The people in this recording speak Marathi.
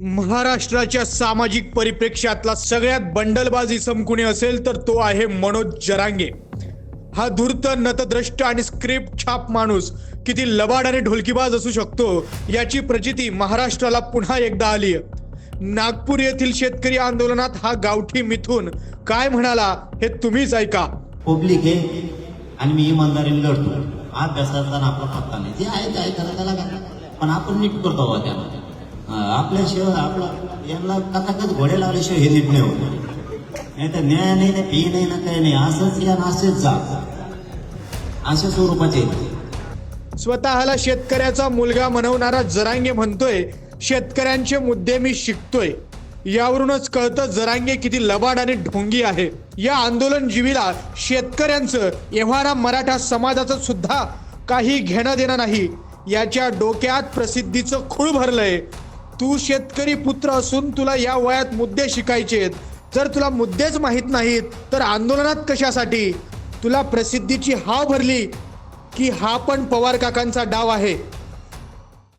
महाराष्ट्राच्या सामाजिक परिप्रेक्ष्यातला सगळ्यात बंडलबाज इसम कुणी असेल तर तो आहे मनोज जरांगे. हा धूर्त नतद्रष्ट आणि स्क्रिप्ट छाप माणूस किती लबाड आणि ढोलकीबाज असू शकतो याची प्रचिती महाराष्ट्राला पुन्हा एकदा आली नागपूर येथील शेतकरी आंदोलनात हा गावठी मिथून काय म्हणाला हे तुम्हीच ऐका. पब्लिक आहे आणि मी इमानदारीने लढतो. अभ्यासाचा आपला पत्ता नाही. जे आहे ते ऐकायला त्याला पण आपण नीट करतो त्याला. आपल्याशिवाय आपला यांना कथाकथ घोडे लावल्याशिवाय हे नीट नाही होत. नाही तर न्याय नाही ना पी नाही ना काही नाही असंच या नाशेच जा. अशा स्वरूपाचे स्वतःला शेतकऱ्याचा मुलगा म्हणवणारा जरांगे म्हणतोय शेतकऱ्यांचे मुद्दे मी शिकतोय. यावरूनच कळतं जरांगे किती लबाड आणि ढोंगी आहे. या आंदोलन जीवीला शेतकऱ्यांचं एव्हाना मराठा समाजाचं सुद्धा काही घेणं देणं नाही. याच्या डोक्यात प्रसिद्धीचं खूळ भरलंय. तू शेतकरी पुत्र असून तुला या वयात मुद्दे शिकायचेत जर तुला मुद्देच माहीत नाहीत तर आंदोलनात कशासाठी? तुला प्रसिद्धीची हाव भरली की हा पण पवार काकांचा डाव आहे.